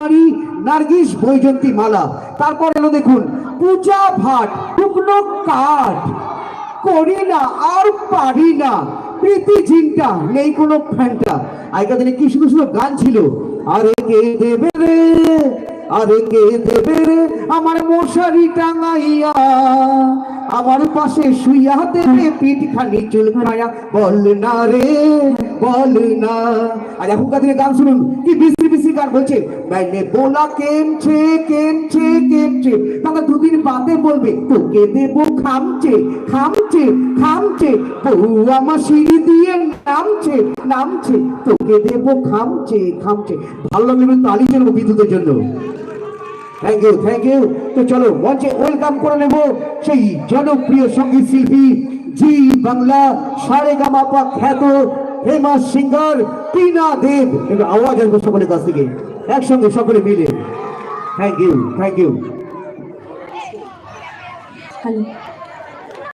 নারী নার্গিস বৈজন্তী মালা। তারপর এলো দেখুন, পূজা ভাট, শুকনো কাঠ। করি না, আর পারি না। প্রীতি চিন্তা নেই কোনো ফ্যান্টা। আগেকার দিনে কি সুন্দর সুন্দর গান ছিল? আরে কে দেবে রে? আরে কে দেবে রে? আমার মশারি টাঙাইয়া, আমার পাশে শুইয়া দেবে পিঠ খানি চুল খায়া। বল না রে, বল না। আর এখনকার দিনে গান শুনুন, কি গান বলছে মাইনে বোলা কেমছে কেমছে কেমছে। তাহলে দুদিন বাদে বলবে, তোকে দেব খামছে খামছে খামছে বহু আমার সিঁড়ি দিয়ে নামছে নামছে। তোকে দেব খামছে খামছে ভালো লাগবে তালি জন্য বিদ্যুতের জন্য। থ্যাংক ইউ থ্যাংক ইউ তো চলো মঞ্চে ওয়েলকাম করে নেব সেই জনপ্রিয় সংগীত শিল্পী, জি বাংলা সারে গামাপা খ্যাত ফেমাস সিঙ্গার, টিনা দেব। একটু আওয়াজ আসবে সকলের কাছ থেকে। একসঙ্গে সকলে মিলে। Thank you thank you hello